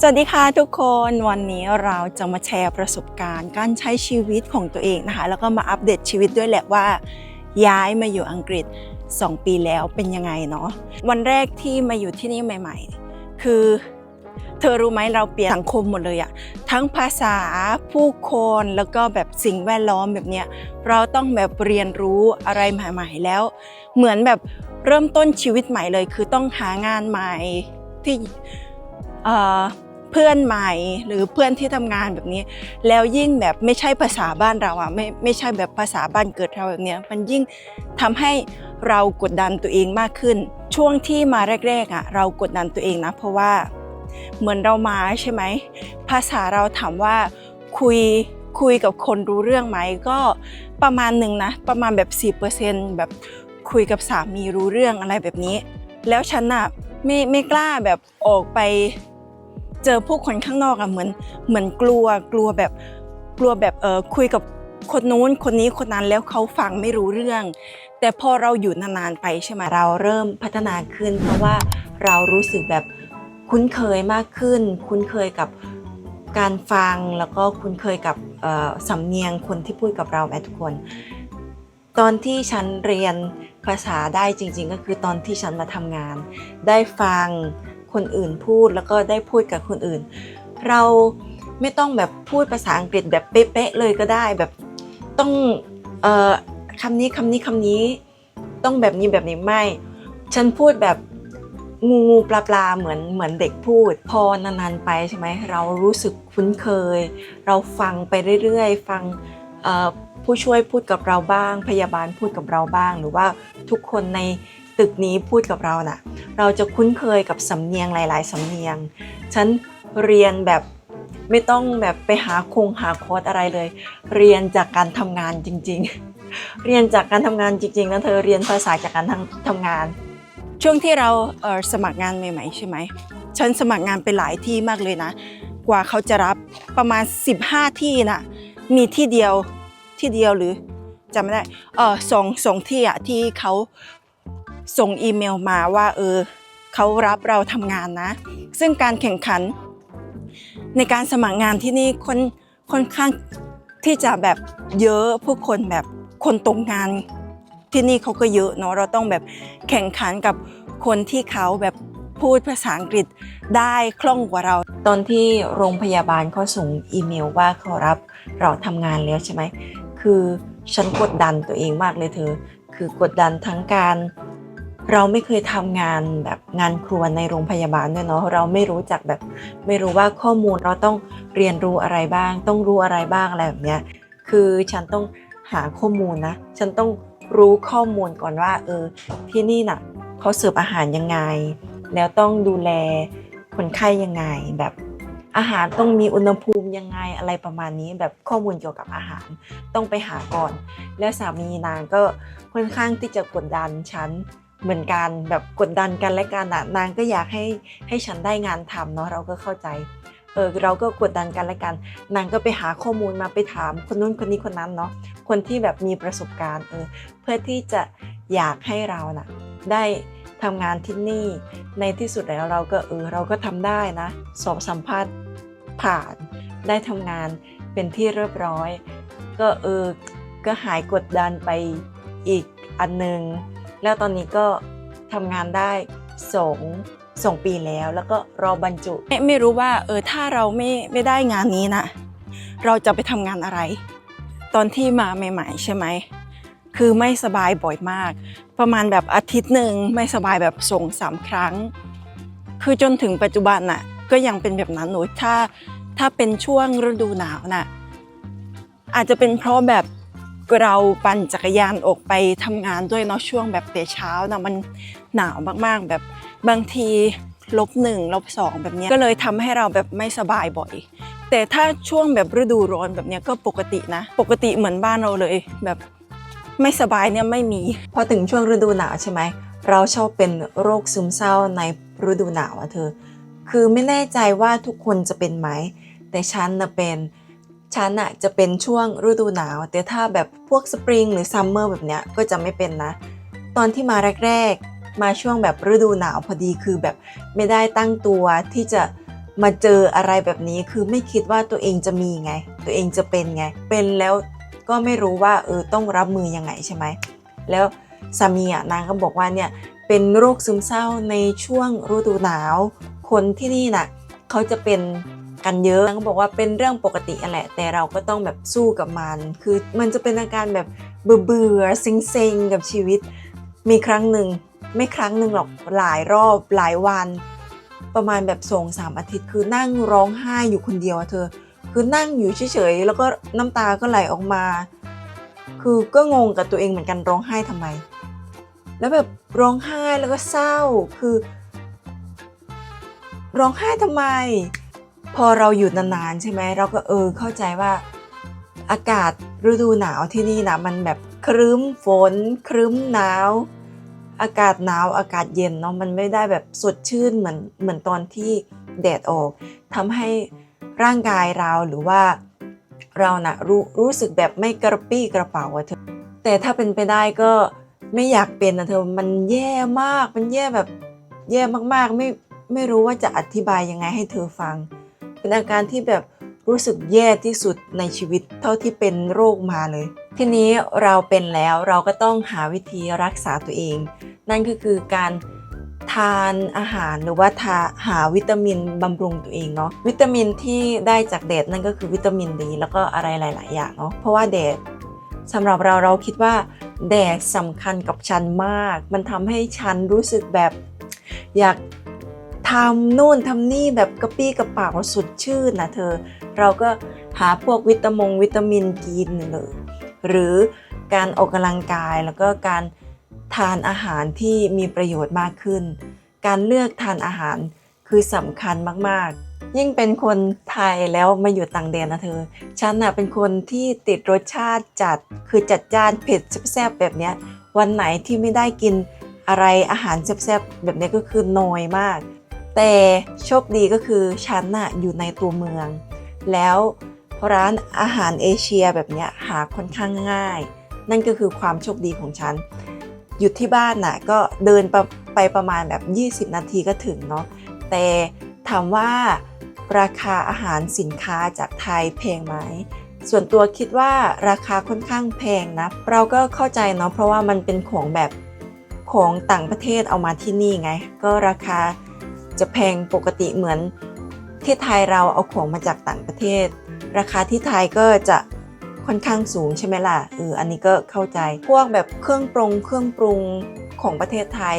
สวัสดีค่ะทุกคนวันนี้เราจะมาแชร์ประสบการณ์ การใช้ชีวิตของตัวเองนะคะ แล้วก็มาอัปเดตชีวิตด้วยแหละว่า ย้ายมาอยู่อังกฤษ 2 ปีแล้วเป็นยังไงเนาะวันแรกที่มาอยู่ที่นี่ใหม่ ๆ คือ เธอรู้ไหมเราเปลี่ยนสังคมหมดเลยอะทั้งภาษาผู้คนแล้วก็แบบสิ่งแวดล้อมแบบเนี้ยเราต้องแบบเรียนรู้อะไรใหม่ๆแล้ว เหมือนแบบเริ่มต้นชีวิตใหม่เลย คือต้องหางานใหม่ที่ เพื่อนใหม่หรือเพื่อนที่ทำงานแบบนี้ แล้วยิ่งแบบไม่ใช่ภาษาบ้านเราอะไม่ไม่ใช่แบบภาษาบ้านเกิดเราแบบนี้มันยิ่งทำให้เรากดดันตัวเองมากขึ้น ช่วงที่มาแรกๆอะเรากดดันตัวเองนะ เพราะว่าเหมือนเรามาใช่ไหมภาษาเราถามว่าคุยคุยกับคนรู้เรื่องไหมก็ประมาณหนึ่งนะ ประมาณแบบ 10%แบบคุยกับสามีรู้เรื่องอะไรแบบนี้ แล้วฉันอะไม่ไม่กล้าแบบออกไป เจอผู้คนข้างนอกอะเหมือนเหมือนกลัวกลัวแบบกลัวแบบเออคุยกับคนนู้นคนนี้คนนั้นแล้วเขาฟังไม่รู้เรื่อง แต่พอเราอยู่นานๆไปใช่ไหมเราเริ่มพัฒนาขึ้น เพราะว่าเรารู้สึกแบบคุ้นเคยมากขึ้น คุ้นเคยกับการฟังแล้วก็คุ้นเคยกับสำเนียงคนที่พูดกับเราแม่ทุกคน ตอนที่ฉันเรียนภาษาได้จริง ๆ ก็คือตอนที่ฉันมาทำงาน ได้ฟัง คนอื่นพูดแล้วก็ได้พูดกับคนอื่น เราไม่ต้องแบบพูดภาษาอังกฤษแบบเป๊ะๆเลยก็ได้แบบต้องเอ่อคำนี้คำนี้คำนี้ต้องแบบนี้แบบนี้ไม่ ฉันพูดแบบงูงูปลาปลาเหมือนเหมือนเด็กพูด พอนานๆไปใช่ไหมเรารู้สึกคุ้นเคย เราฟังไปเรื่อยๆ ฟังผู้ช่วยพูดกับเราบ้าง พยาบาลพูดกับเราบ้าง หรือว่าทุกคนใน ตึกนี้พูดกับเราน่ะ เราจะคุ้นเคยกับสำเนียงหลาย ๆ สำเนียง ฉันเรียนแบบไม่ต้องแบบไปหาคงหาคอร์สอะไรเลย เรียนจากการทำงานจริง ๆ เรียนจากการทำงานจริงๆนะเธอเรียนภาษาจากการทำทำงาน ช่วงที่เราเออสมัครงานใหม่ๆใช่ไหมฉันสมัครงานไปหลายที่มากเลยนะ กว่าเขาจะรับประมาณ 15 ที่น่ะมีที่เดียวที่เดียวหรือจำไม่ได้เออสองสองที่อะที่เขา ส่งอีเมลมาว่าเออเขารับเราทำงานนะ ซึ่งการแข่งขัน ในการสมัครงานที่นี่คนค่อนข้างที่จะแบบเยอะผู้คนแบบคนตรงงานที่นี่เขาก็เยอะเนาะเราต้องแบบแข่งขันกับคนที่เขาแบบพูดภาษาอังกฤษได้คล่องกว่าเรา ตอนที่โรงพยาบาลเขาส่งอีเมลว่าเขารับเราทำงานแล้วใช่ไหมคือฉันกดดันตัวเองมากเลยเธอ คือกดดันทั้งการ เราไม่เคยทำงานแบบงานครัวในโรงพยาบาลด้วยเนาะเราไม่รู้จักแบบ ไม่รู้ว่าข้อมูลเราต้องเรียนรู้อะไรบ้าง ต้องรู้อะไรบ้างอะไรแบบเนี้ยคือฉันต้องหาข้อมูลนะ ฉันต้องรู้ข้อมูลก่อนว่า เออ ที่นี่น่ะเขาเสิร์ฟอาหารยังไง แล้วต้องดูแลคนไข้ยังไง แบบอาหารต้องมีอุณหภูมิยังไงอะไรประมาณนี้ แบบข้อมูลเกี่ยวกับอาหารต้องไปหาก่อน แล้วสามีนางก็ค่อนข้างที่จะกดดันฉัน เหมือนกันแบบกดดันกันและกันอะนางก็อยากให้ให้ฉันได้งานทำเนาะเราก็เข้าใจเออเราก็กดดันกันและกัน นางก็ไปหาข้อมูลมาไปถามคนนู้นคนนี้คนนั้นเนาะคนที่แบบมีประสบการณ์เออเพื่อที่จะอยากให้เราน่ะได้ทำงานที่นี่ในที่สุดแล้วเราก็เออเราก็ทำได้นะสอบสัมภาษณ์ผ่านได้ทำงานเป็นที่เรียบร้อย ก็เออก็หายกดดันไปอีกอันหนึง แล้วตอนนี้ก็ทำงานได้สองสองปีแล้วแล้วก็รอบรรจุไม่ไม่รู้ว่าเออถ้าเราไม่ไม่ได้งานนี้นะเราจะไปทำงานอะไร ตอนที่มาใหม่ๆ ใช่ไหมคือไม่สบายบ่อยมาก ประมาณแบบอาทิตย์หนึ่งไม่สบายแบบส่งสามครั้ง คือจนถึงปัจจุบันน่ะก็ยังเป็นแบบนั้นหนูถ้าถ้าเป็นช่วงฤดูหนาวน่ะอาจจะเป็นเพราะแบบ เราปั่นจักรยานออกไปทำงานด้วยเนาะช่วงแบบแต่เช้านะมันหนาวมากๆ แบบบางทีลบหนึ่งลบสองแบบนี้ก็เลยทำให้เราแบบไม่สบายบ่อย แต่ถ้าช่วงแบบฤดูร้อนแบบนี้ก็ปกตินะ ปกติเหมือนบ้านเราเลยแบบไม่สบายเนี่ยไม่มี พอถึงช่วงฤดูหนาวใช่ไหม เราชอบเป็นโรคซึมเศร้าในฤดูหนาวอะเธอ คือไม่แน่ใจว่าทุกคนจะเป็นไหม แต่ฉันน่ะเป็น ฉันอะจะเป็นช่วงฤดูหนาว แต่ถ้าแบบพวกสปริงหรือซัมเมอร์แบบเนี้ยก็จะไม่เป็นนะ ตอนที่มาแรกๆ มาช่วงแบบฤดูหนาวพอดีคือแบบไม่ได้ตั้งตัวที่จะมาเจออะไรแบบนี้คือไม่คิดว่าตัวเองจะมีไง ตัวเองจะเป็นไง เป็นแล้วก็ไม่รู้ว่าเออต้องรับมือยังไงใช่ไหม แล้วสามีอะนางก็บอกว่าเนี่ยเป็นโรคซึมเศร้าในช่วงฤดูหนาว คนที่นี่น่ะเขาจะเป็น กันเยอะนางก็บอกว่าเป็นเรื่องปกติแหละ แต่เราก็ต้องแบบสู้กับมัน คือมันจะเป็นอาการแบบเบื่อเบื่อๆเซ็งๆกับชีวิต มีครั้งหนึ่งไม่ครั้งหนึ่งหรอกหลายรอบหลายวัน ประมาณแบบสองสามอาทิตย์คือนั่งร้องไห้อยู่คนเดียวเธอ คือนั่งอยู่เฉยๆแล้วก็น้ำตาก็ไหลออกมา คือก็งงกับตัวเองเหมือนกันร้องไห้ทำไม แล้วแบบร้องไห้แล้วก็เศร้าคือ ร้องไห้ทำไม พอเราอยู่นานๆใช่ไหมเราก็เออเข้าใจว่า อากาศฤดูหนาวที่นี่นะมันแบบครึ้มฝน ครึ้มหนาว อากาศหนาวอากาศเย็นเนาะมันไม่ได้แบบสดชื่นเหมือนเหมือนตอนที่แดดออกทำให้ร่างกายเราหรือว่าเรานะ่ะรู้รู้สึกแบบไม่กระปี้กระเป๋าอะเธอแต่ถ้าเป็นไปได้ก็ไม่อยากเป็นนะเธอมันแย่มากมันแย่แบบแย่มากๆไม่ไม่รู้ว่าจะอธิบายยังไงให้เธอฟัง เป็นอาการที่แบบรู้สึกแย่ที่สุดในชีวิตเท่าที่เป็นโรคมาเลย ทีนี้เราเป็นแล้วเราก็ต้องหาวิธีรักษาตัวเอง นั่นก็คือการทานอาหารหรือว่าทาหาวิตามินบำรุงตัวเองเนาะวิตามินที่ได้จากแดดนั่นก็คือวิตามินดีแล้วก็อะไรหลาย ๆ อย่างเนาะเพราะว่าแดดสำหรับเราเราคิดว่าแดดสำคัญกับฉันมาก มันทำให้ฉันรู้สึกแบบอยากำนู่นทำนี่แบบกระปี้กระเป๋าสุดชื่นนะเธอ เราก็หาพวกวิตามงวิตามินกินเลยหรือการออกกำลังกายแล้วก็การทานอาหารที่มีประโยชน์มากขึ้น การเลือกทานอาหารคือสำคัญมากๆ ยิ่งเป็นคนไทยแล้วมาอยู่ต่างแดนนะเธอ ฉันน่ะเป็นคนที่ติดรสชาติจัด คือจัดจ้านเผ็ดแซ่บๆแบบเนี้ย วันไหนที่ไม่ได้กินอะไรอาหารแซ่บๆแบบนี้ก็คือน้อยมาก แต่โชคดีก็คือฉันน่ะอยู่ในตัวเมือง แล้วร้านอาหารเอเชียแบบเนี้ยหาค่อนข้างง่าย นั่นก็คือความโชคดีของฉัน อยู่ที่บ้านน่ะก็เดินไปไปประมาณแบบ 20 นาทีก็ถึงเนาะแต่ถามว่าราคาอาหารสินค้าจากไทยแพงไหมส่วนตัวคิดว่าราคาค่อนข้างแพงนะ เราก็เข้าใจเนาะเพราะว่ามันเป็นของแบบของต่างประเทศเอามาที่นี่ไง ก็ราคา จะแพงปกติเหมือนที่ไทยเราเอาของมาจากต่างประเทศ ราคาที่ไทยก็จะค่อนข้างสูงใช่ไหมล่ะเอออันนี้ก็เข้าใจ พวกแบบเครื่องปรุง เครื่องปรุงของประเทศไทย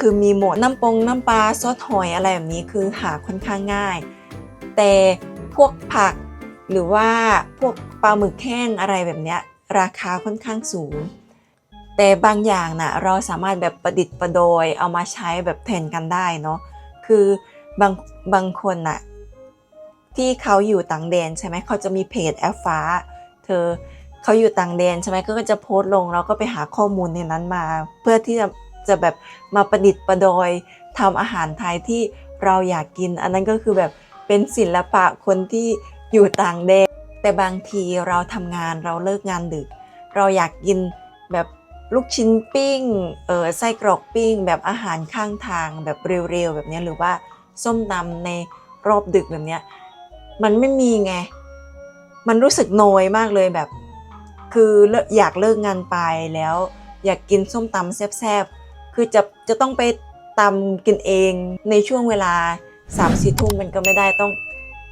คือมีหมดน้ำปงน้ำปลาซอสหอยอะไรแบบนี้คือหาค่อนข้างง่าย แต่พวกผักหรือว่าพวกปลาหมึกแห้งอะไรแบบนี้ราคาค่อนข้างสูง แต่บางอย่างน่ะเราสามารถแบบประดิษฐ์ประดอยเอามาใช้แบบแทนกันได้เนาะ คือบางบางคนน่ะที่เขาอยู่ต่างแดนใช่ไหมเขาจะมีเพจแอฟฟ้า เธอเขาอยู่ต่างแดนใช่ไหมก็จะโพสต์ลงแล้วก็ไปหาข้อมูลในนั้นมา เพื่อที่จะจะแบบมาประดิษฐ์ประดอยทำอาหารไทยที่เราอยากกิน อันนั้นก็คือแบบเป็นศิลปะคนที่อยู่ต่างแดนแต่บางทีเราทำงานเราเลิกงานดึก เราอยากกินแบบ ลูกชิ้นปิ้ง เออไส้กรอกปิ้ง แบบอาหารข้างทางแบบเร็วๆแบบนี้หรือว่าส้มตำในรอบดึกแบบนี้มันไม่มีไง มันรู้สึกโนยมากเลยแบบ คืออยากเลิกงานไปแล้ว อยากกินส้มตำแซ่บๆ คือจะจะต้องไปตำกินเองในช่วงเวลา3ามสี่ทุ่มมันก็ไม่ได้ต้อง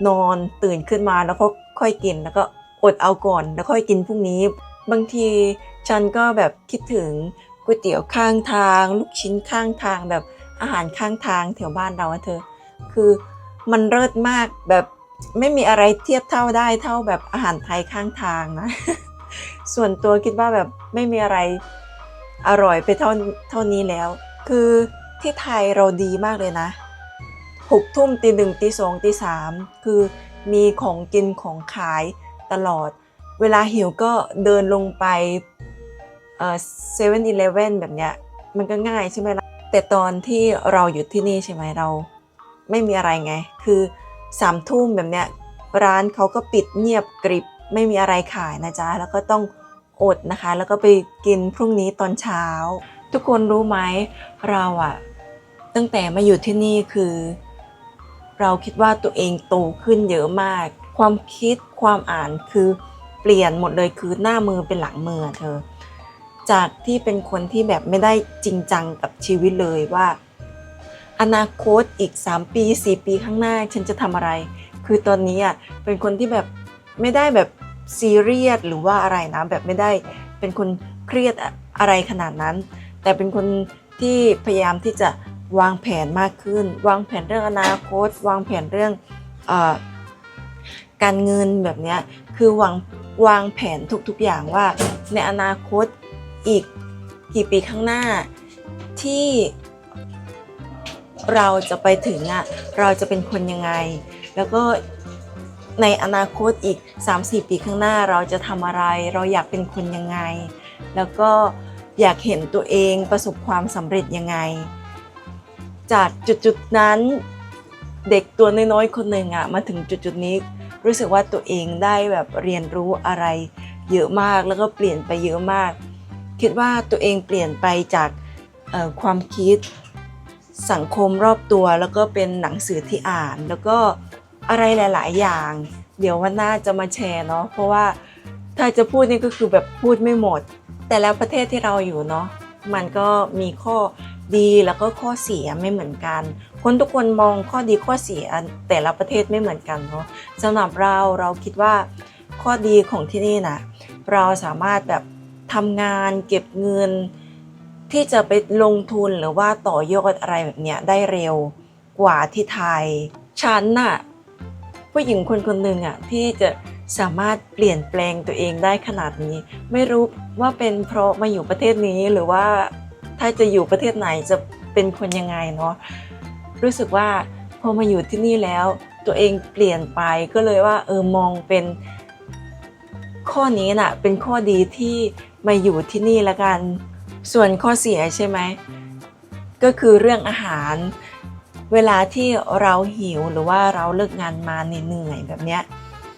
นอนตื่นขึ้นมาแล้วก็ค่อยกินแล้วก็อดเอาก่อนแล้วค่อยกินพรุ่งนี้ บางทีฉันก็แบบคิดถึงก๋วยเตี๋ยวข้างทาง ลูกชิ้นข้างทางแบบอาหารข้างทางแถวบ้านเราเธอ คือมันเลิศมากแบบไม่มีอะไรเทียบเท่าได้เท่าแบบอาหารไทยข้างทางนะ ส่วนตัวคิดว่าแบบไม่มีอะไรอร่อยไปเท่าเท่านี้แล้ว คือที่ไทยเราดีมากเลยนะหกทุ่มตีหนึ่งตีสองตีสามคือมีของกินของขายตลอด เวลาหิวก็เดินลงไปเอ่อเซเว่นอีเลฟเว่นแบบเนี้ยมันก็ง่ายใช่ไหมล่ะแต่ตอนที่เราอยู่ที่นี่ใช่ไหมเรา ไม่มีอะไรไง คือสามทุ่มแบบเนี้ยร้านเขาก็ปิดเงียบกริบไม่มีอะไรขายนะจ๊ะ แล้วก็ต้องอดนะคะ แล้วก็ไปกินพรุ่งนี้ตอนเช้า ทุกคนรู้ไหมเราอะตั้งแต่มาอยู่ที่นี่คือ เราคิดว่าตัวเองโตขึ้นเยอะมาก ความคิดความอ่านคือ เปลี่ยนหมดเลยคือหน้ามือเป็นหลังมือเธอ จากที่เป็นคนที่แบบไม่ได้จริงจังกับชีวิตเลยว่า อนาคตอีก 3 ปี 4 ปีข้างหน้าฉันจะทำอะไร คือตอนนี้อะเป็นคนที่แบบไม่ได้แบบซีเรียสหรือว่าอะไรนะแบบไม่ได้เป็นคนเครียดอะไรขนาดนั้น แต่เป็นคนที่พยายามที่จะวางแผนมากขึ้น วางแผนเรื่องอนาคต วางแผนเรื่องอการเงินแบบเนี้ยคือวาง วางแผนทุกๆอย่างว่า ในอนาคตอีกกี่ปีข้างหน้าที่เราจะไปถึงอะเราจะเป็นคนยังไง แล้วก็ในอนาคตอีก 3-4 ปีข้างหน้าเราจะทำอะไร เราอยากเป็นคนยังไง แล้วก็อยากเห็นตัวเองประสบความสำเร็จยังไง จากจุดๆนั้นเด็กตัวน้อยๆคนหนึ่งอะมาถึงจุดๆนี้ รู้สึกว่าตัวเองได้แบบเรียนรู้อะไร เยอะมากแล้วก็เปลี่ยนไปเยอะมาก คิดว่าตัวเองเปลี่ยนไปจากความคิดสังคมรอบตัวแล้วก็เป็นหนังสือที่อ่าน แล้วก็อะไรหลาย ๆ อย่าง เดี๋ยววันหน้าจะมาแชร์เนาะเพราะว่าถ้าจะพูดนี่ก็คือแบบพูดไม่หมด แต่แล้วประเทศที่เราอยู่เนาะมันก็มีข้อดีแล้วก็ข้อเสียไม่เหมือนกัน คนทุกคนมองข้อดีข้อเสียแต่ละประเทศไม่เหมือนกันเนาะสำหรับเราเราคิดว่าข้อดีของที่นี่นะเราสามารถแบบทำงานเก็บเงิน ที่จะไปลงทุนหรือว่าต่อยอดอะไรแบบเนี้ยได้เร็วกว่าที่ไทย ฉันน่ะผู้หญิงคนคนหนึ่งอะที่จะสามารถเปลี่ยนแปลงตัวเองได้ขนาดนี้ ไม่รู้ว่าเป็นเพราะมาอยู่ประเทศนี้หรือว่าถ้าจะอยู่ประเทศไหนจะเป็นคนยังไงเนาะ รู้สึกว่าพอมาอยู่ที่นี่แล้ว ตัวเองเปลี่ยนไปก็เลยว่าเออมองเป็นข้อนี้น่ะเป็นข้อดีที่มาอยู่ที่นี่ละกัน ส่วนข้อเสียใช่ไหมก็คือเรื่องอาหาร เวลาที่เราหิวหรือว่าเราเลิกงานมาเหนื่อยแบบเนี้ย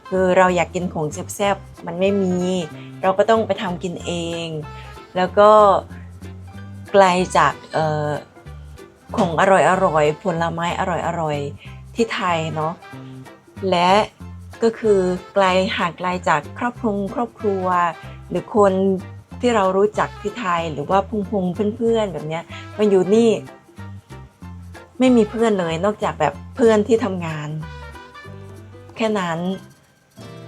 คือเราอยากกินของแซ่บๆมันไม่มี เราก็ต้องไปทำกินเอง แล้วก็ไกลจาก เอ่อของอร่อยผลไม้อร่อยๆที่ไทยเนาะและก็คือไกลห่างไกลจากครอบครัวครอบครัว หรือคนที่เรารู้จักที่ไทยหรือว่าพุงพุงเพื่อนๆแบบเนี้ยมาอยู่นี่ ไม่มีเพื่อนเลยนอกจากแบบเพื่อนที่ทำงาน แค่นั้น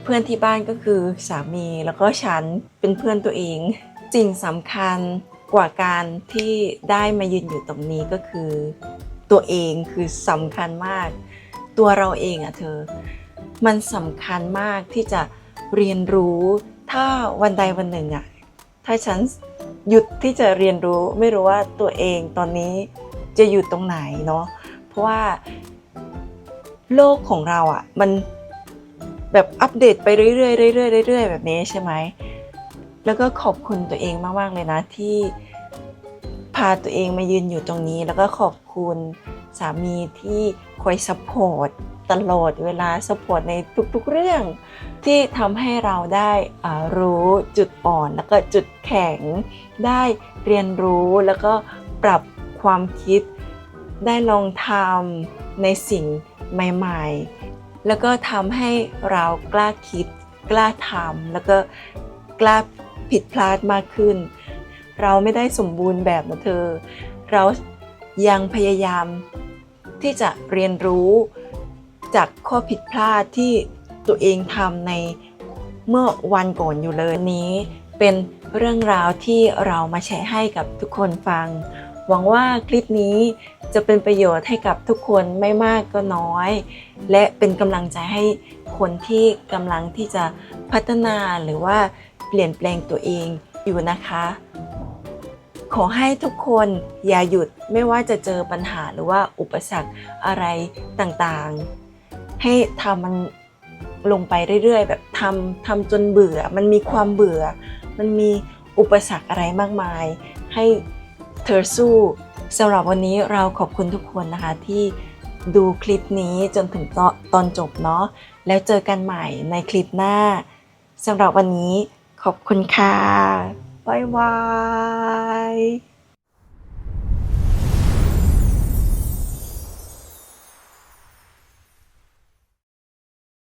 เพื่อนที่บ้านก็คือสามีแล้วก็ฉันเป็นเพื่อนตัวเองสิ่งสำคัญ กว่าการที่ได้มายืนอยู่ตรงนี้ก็คือ ตัวเองคือสำคัญมาก ตัวเราเองอะเธอ มันสำคัญมากที่จะเรียนรู้ถ้าวันใดวันหนึ่งอะถ้าฉันหยุดที่จะเรียนรู้ไม่รู้ว่าตัวเองตอนนี้จะอยู่ตรงไหนเนาะเพราะว่าโลกของเราอะมันแบบอัปเดตไปเรื่อยๆเรื่อยๆเรื่อยๆแบบนี้ใช่ไหม แล้วก็ขอบคุณตัวเองมากๆเลยนะที่พาตัวเองมายืนอยู่ตรงนี้ แล้วก็ขอบคุณสามีที่คอยซัพพอร์ตตลอดเวลาซัพพอร์ตในทุกๆเรื่อง ที่ทำให้เราได้รู้จุดอ่อนแล้วก็จุดแข็ง ได้เรียนรู้แล้วก็ปรับความคิด ได้ลองทำในสิ่งใหม่ๆ แล้วก็ทำให้เรากล้าคิด กล้าทำแล้วก็กล้า ผิดพลาดมากขึ้น เราไม่ได้สมบูรณ์แบบนะเธอ เรายังพยายามที่จะเรียนรู้จากข้อผิดพลาดที่ตัวเองทำในเมื่อวันก่อนอยู่เลยนี้ เป็นเรื่องราวที่เรามาแชร์ให้กับทุกคนฟัง หวังว่าคลิปนี้จะเป็นประโยชน์ให้กับทุกคนไม่มากก็น้อย และเป็นกำลังใจให้คนที่กำลังที่จะพัฒนาหรือว่า ลี่ยนแปลงตัวเองอยู่นะคะ ขอให้ทุกคนอย่าหยุดไม่ว่าจะเจอปัญหาหรือว่าอุปสรรคอะไรต่างๆ ให้ทำมันลงไปเรื่อยๆ แบบทำทำจนเบื่อ มันมีความเบื่อ มันมีอุปสรรคอะไรมากมาย ให้เธอสู้สำหรับวันนี้เราขอบคุณทุกคนนะคะที่ดูคลิปนี้จนถึงตอนตอนจบเนาะแล้วเจอกันใหม่ในคลิปหน้าสำหรับวันนี้ ขอบคุณค่ะ บ๊ายบาย